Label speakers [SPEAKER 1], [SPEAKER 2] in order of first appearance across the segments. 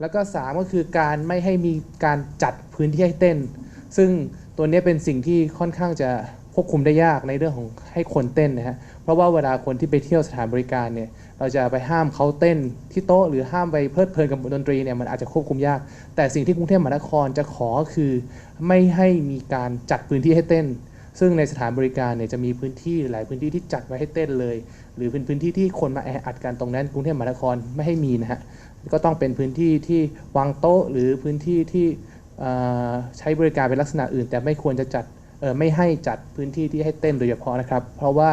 [SPEAKER 1] แล้วก็สามก็คือการไม่ให้มีการจัดพื้นที่ให้เต้น ซึ่งตัวนี้เป็นสิ่งที่ค่อนข้างจะควบคุมได้ยากในเรื่องของให้คนเต้นนะฮะ เพราะว่าเวลาคนที่ไปเที่ยวสถานบริการเนี่ย เราจะไปห้ามเขาเต้นที่โต๊ะหรือห้ามไปเพลิดเพลินกับดนตรีเนี่ยมันอาจจะควบคุมยาก แต่สิ่งที่กรุงเทพมหานครจะขอคือ ไม่ให้มีการจัดพื้นที่ให้เต้น ซึ่งในสถานบริการเนี่ยจะมีพื้นที่หลายพื้นที่ที่จัดไว้ให้เต้นเลย หรือเป็นพื้นที่ที่คนมาแออัดกันตรงนั้นกรุงเทพมหานครไม่ให้มีนะฮะ ก็ต้องเป็นพื้นที่ที่วางโต๊ะหรือพื้นที่ที่ใช้บริการเป็นลักษณะอื่น แต่ไม่ควรจะจัดไม่ให้จัดพื้นที่ที่ให้เต้นโดยเฉพาะนะครับ เพราะว่า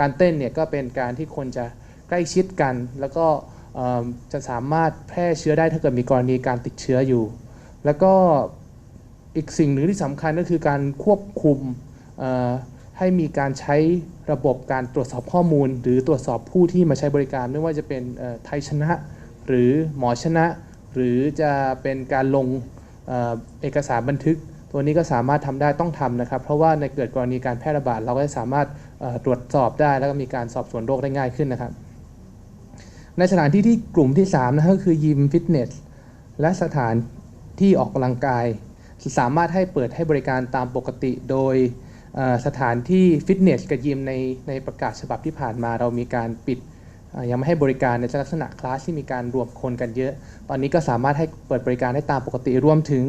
[SPEAKER 1] การเต้นเนี่ยก็เป็นการที่คนจะใกล้ชิดกัน แล้วก็จะสามารถแพร่เชื้อได้ถ้าเกิดมีกรณีการติดเชื้ออยู่ แล้วก็อีกสิ่งหนึ่งที่สำคัญก็คือการควบคุมให้มีการใช้ระบบการตรวจสอบข้อมูล หรือตรวจสอบผู้ที่มาใช้บริการไม่ว่าจะเป็นไทยชนะ หรือหมอชนะ หรือจะเป็นการลงเอกสารบันทึก ตัวนี้ก็สามารถทำได้ต้องทำนะครับ เพราะว่าในเกิดกรณีการแพร่ระบาดเราก็จะสามารถตรวจสอบได้แล้วก็มีการสอบสวนโรคได้ง่ายขึ้นนะครับ ในสถานที่ที่กลุ่มที่3นะก็คือยิมฟิตเนสและสถานที่ออกกำลังกาย สามารถให้เปิดให้บริการตามปกติ โดยสถานที่ฟิตเนสกับยิมในในประกาศฉบับที่ผ่านมาเรามีการปิด ยังไม่ให้บริการในลักษณะคลาสที่มีการรวมคนกันเยอะ ตอนนี้ก็สามารถให้เปิดบริการได้ตามปกติรวมถึง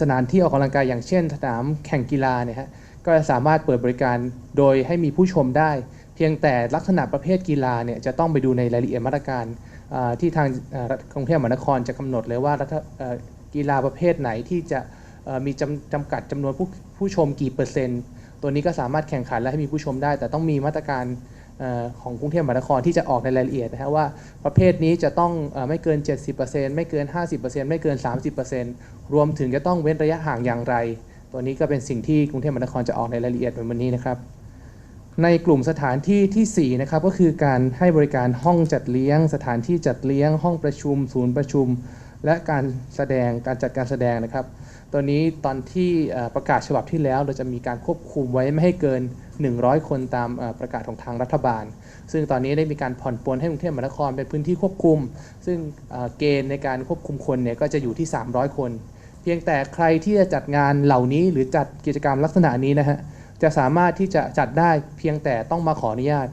[SPEAKER 1] สถานที่ออกกำลังกายอย่างเช่น สนามแข่งกีฬาเนี่ยฮะก็สามารถเปิดบริการโดยให้มีผู้ชมได้ เพียงแต่ลักษณะประเภทกีฬาเนี่ยจะต้องไปดูในรายละเอียดมาตรการที่ทางกรุงเทพมหานครจะกำหนดเลยว่ารัฐกีฬาประเภทไหนที่จะมีจำจำกัดจำนวนผู้ผู้ชมกี่เปอร์เซ็นต์ ตัวนี้ก็สามารถแข่งขันและให้มีผู้ชมได้ แต่ต้องมีมาตรการ ของกรุงเทพมหานครที่จะออกในรายละเอียดนะฮะว่าประเภทนี้จะต้องออไม่เกิน 70%ไม่เกิน 50%ไม่เกิน 30%รวมถึงจะต้องเว้นระยะห่างอย่างไร ตัวนี้ก็เป็นสิ่งที่กรุงเทพมหานครจะออกในรายละเอียดในวันนี้นะครับ ในกลุ่มสถานที่ที่4นะครับก็คือการให้บริการห้องจัดเลี้ยง สถานที่จัดเลี้ยง ห้องประชุม ศูนย์ประชุม และการแสดงการจัดการแสดงนะครับ ตัวนี้ตอนที่ประกาศฉบับที่แล้วเราจะมีการควบคุมไว้ไม่ให้เกิน 100 คนตามประกาศของทางรัฐบาล ซึ่งตอนนี้ได้มีการผ่อนปลนให้กรุงเทพมหานครเป็นพื้นที่ควบคุม ซึ่งเอ่อเกณฑ์ในการควบคุมคนเนี่ยก็จะอยู่ที่ 300 คน เพียงแต่ใครที่จะจัดงานเหล่านี้หรือจัดกิจกรรมลักษณะนี้นะฮะจะสามารถที่จะจัดได้เพียงแต่ต้องมาขออนุญาต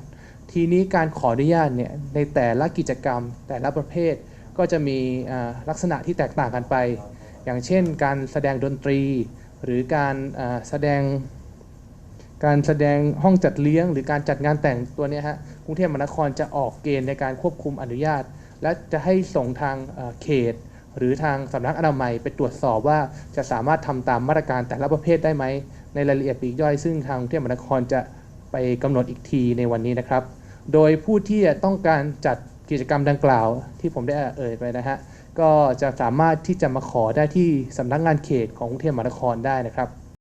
[SPEAKER 1] ทีนี้การขออนุญาตเนี่ยในแต่ละกิจกรรมแต่ละประเภท ก็จะมีลักษณะที่แตกต่างกันไป อย่างเช่น การแสดงดนตรี หรือการแสดงการแสดงห้องจัดเลี้ยง หรือการจัดงานแต่งตัวเนี้ยฮะกรุงเทพมหานครจะออกเกณฑ์ในการควบคุมอนุญาต และจะให้ส่งทางเขต หรือทางสำนักอนามัยไปตรวจสอบว่าจะสามารถทำตามมาตรการแต่ละประเภทได้ไหมในรายละเอียดปีกย่อย ซึ่งทางกรุงเทพมหานครจะไปกำหนดอีกทีในวันนี้นะครับ โดยผู้ที่ต้องการจัด กิจกรรมดังกล่าวที่ผมได้เอ่ยไปนะฮะก็จะสามารถที่จะมาขอได้ที่สำนักงานเขตของกรุงเทพมหานครได้นะครับ